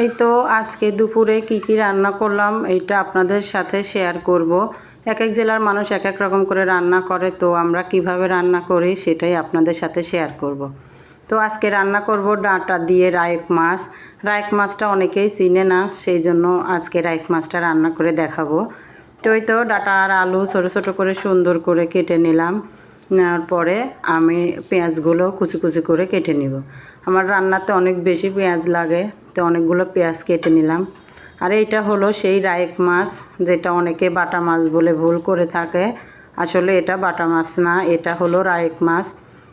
এই তো আজকে দুপুরে কি কি রান্না করলাম এইটা আপনাদের সাথে শেয়ার করব। এক এক জেলার মানুষ এক এক রকম করে রান্না করে, তো আমরা কীভাবে রান্না করি সেটাই আপনাদের সাথে শেয়ার করব। তো আজকে রান্না করব ডাঁটা দিয়ে রায়েক মাছ। রায়েক মাছটা অনেকেই চিনে না, সেই জন্য আজকে রায়েক মাছটা রান্না করে দেখাবো। তো এই তো ডাঁটা আর আলু ছোটো ছোটো করে সুন্দর করে কেটে নিলাম। নেওয়ার পরে আমি পেঁয়াজগুলো কুচি কুচি করে কেটে নিব। আমার রান্নাতে অনেক বেশি পেঁয়াজ লাগে, তো অনেকগুলো পেঁয়াজ কেটে নিলাম। আর এইটা হলো সেই রায়েক মাছ, যেটা অনেকে বাটা মাছ বলে ভুল করে থাকে। আসলে এটা বাটা মাছ না, এটা হলো রায়েক মাছ।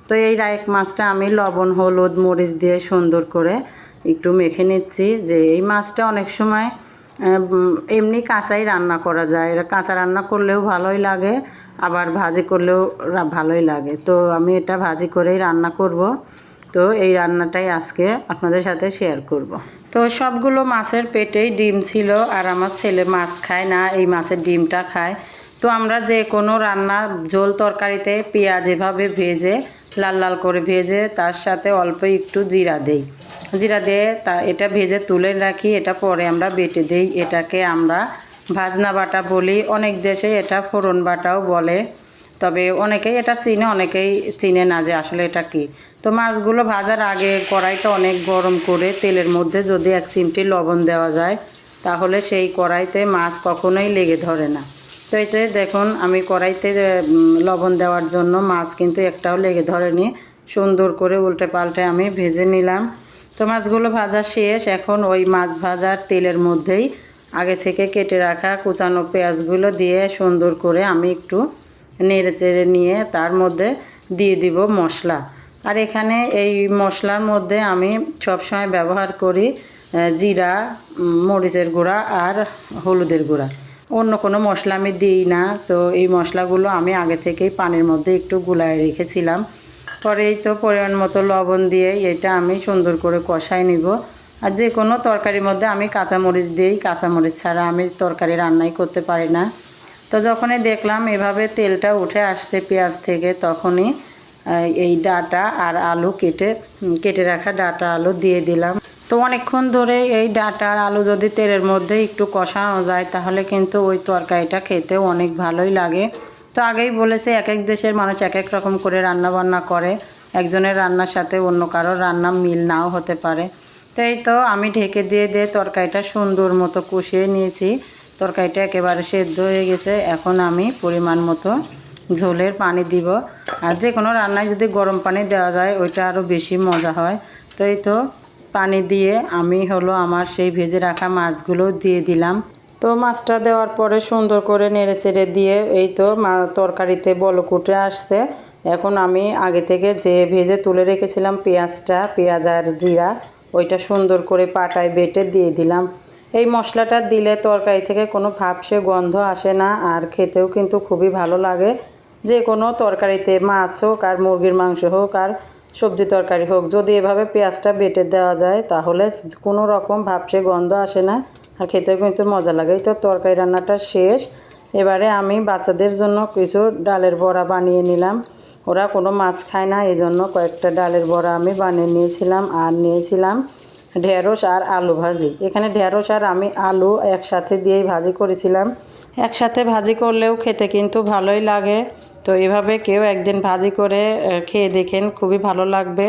তো এই রায়েক মাছটা আমি লবণ, হলুদ, মরিচ দিয়ে সুন্দর করে একটু মেখে নিচ্ছি, যে এই মাছটা অনেক সময় এমনি কাঁচাই রান্না করা যায়। কাঁচা রান্না করলেও ভালোই লাগে, আবার ভাজি করলেও ভালোই লাগে। তো আমি এটা ভাজি করেই রান্না করব। তো এই রান্নাটাই আজকে আপনাদের সাথে শেয়ার করব। তো সবগুলো মাছের পেটেই ডিম ছিল, আর আমার ছেলে মাছ খায় না, এই মাছের ডিমটা খায়। তো আমরা যে কোনো রান্না ঝোল তরকারিতে পেঁয়াজ এভাবে ভেজে, লাল লাল করে ভেজে, তার সাথে অল্প একটু জিরা দেই। জিরা দিয়ে তা এটা ভেজে তুলে রাখি, এটা পরে আমরা বেটে দিই। এটাকে আমরা ভাজনা বাটা বলি। অনেক দেশে এটা ফোড়ন বাটাও বলে, তবে অনেকেই এটা চিনে, অনেকেই চিনে না যে আসলে এটা কি। তো মাছগুলো ভাজার আগে কড়াইটা অনেক গরম করে তেলের মধ্যে যদি এক চিমটি লবণ দেওয়া যায়, তাহলে সেই কড়াইতে মাছ কখনোই লেগে ধরে না। তো এতে দেখুন, আমি কড়াইতে লবণ দেওয়ার জন্য মাছ কিন্তু একটাও লেগে ধরেনি। সুন্দর করে উল্টে পাল্টে আমি ভেজে নিলাম। তো মাছগুলো ভাজা শেষ। এখন ওই মাছ ভাজার তেলের মধ্যেই আগে থেকে কেটে রাখা কুচানো পেঁয়াজগুলো দিয়ে সুন্দর করে আমি একটু নেড়ে চেড়ে নিয়ে তার মধ্যে দিয়ে দিব মশলা। আর এখানে এই মশলার মধ্যে আমি সবসময় ব্যবহার করি জিরা মরিচের গুঁড়া আর হলুদের গুঁড়া। অন্য কোনো মশলা আমি দিই না। তো এই মশলাগুলো আমি আগে থেকেই পানির মধ্যে একটু গুলায় রেখেছিলাম। পরে এই তো পরিমাণ মতো লবণ দিয়ে এটা আমি সুন্দর করে কষাই নিব। আর যে কোনো তরকারির মধ্যে আমি কাঁচামরিচ দিই, কাঁচামরিচ ছাড়া আমি তরকারি রান্নাই করতে পারি না। তো যখনই দেখলাম এভাবে তেলটা উঠে আসতে পেঁয়াজ থেকে, তখনই এই ডাটা আর আলু কেটে কেটে রাখা ডাটা আলু দিয়ে দিলাম। তো অনেকক্ষণ ধরে এই ডাটা আর আলু যদি তেলের মধ্যে একটু কষানো যায়, তাহলে কিন্তু ওই তরকারিটা খেতে অনেক ভালোই লাগে। তো আগেই বলেছে এক এক দেশের মানুষ এক এক রকম করে রান্না বান্না করে। একজনের রান্নার সাথে অন্য কারোর রান্না মিল নাও হতে পারে। তো এই তো আমি ঢেকে দিয়ে দিয়ে তরকারিটা সুন্দর মতো কষিয়ে নিয়েছি। তরকারিটা একেবারে সেদ্ধ হয়ে গেছে। এখন আমি পরিমাণ মতো ঝোলের পানি দিব। আর যে কোনো রান্নায় যদি গরম পানি দেওয়া যায়, ওইটা আরও বেশি মজা হয়। তো এই তো পানি দিয়ে আমি হলো আমার সেই ভেজে রাখা মাছগুলো দিয়ে দিলাম। তো মাছটা দেওয়ার পরে সুন্দর করে নেড়ে চেড়ে দিয়ে এই তো তরকারিতে বলকুটে আসছে। এখন আমি আগে থেকে যে ভেজে তুলে রেখেছিলাম পেঁয়াজটা, পেঁয়াজ আর জিরা, ওইটা সুন্দর করে পাটায় বেটে দিয়ে দিলাম। এই মশলাটা দিলে তরকারি থেকে কোনো ভাবসে গন্ধ আসে না আর খেতেও কিন্তু খুবই ভালো লাগে। যে কোনো তরকারিতে মাছ হোক আর মুরগির মাংস হোক আর সবজি তরকারি হোক, যদি এভাবে পেঁয়াজটা বেটে দেওয়া যায়, তাহলে কোনো রকম ভাবসে গন্ধ আসে না। আর খেতেও কিন্তু মজা লাগে। তো তরকারি রান্নাটা শেষ। এবারে আমি বাচ্চাদের জন্য কিছু ডালের বড়া বানিয়ে নিলাম। ওরা কোনো মাছ খায় না এই জন্য কয়েকটা ডালের বড়া আমি বানিয়ে নিয়েছিলাম আর নিয়েছিলাম ঢেঁড়স আর আলু ভাজি। এখানে ঢেঁড়স আর আমি আলু একসাথে দিয়েই ভাজি করেছিলাম। একসাথে ভাজি করলেও খেতে কিন্তু ভালোই লাগে। তো এভাবে কেউ একদিন ভাজি করে খেয়ে দেখেন খুবই ভালো লাগবে।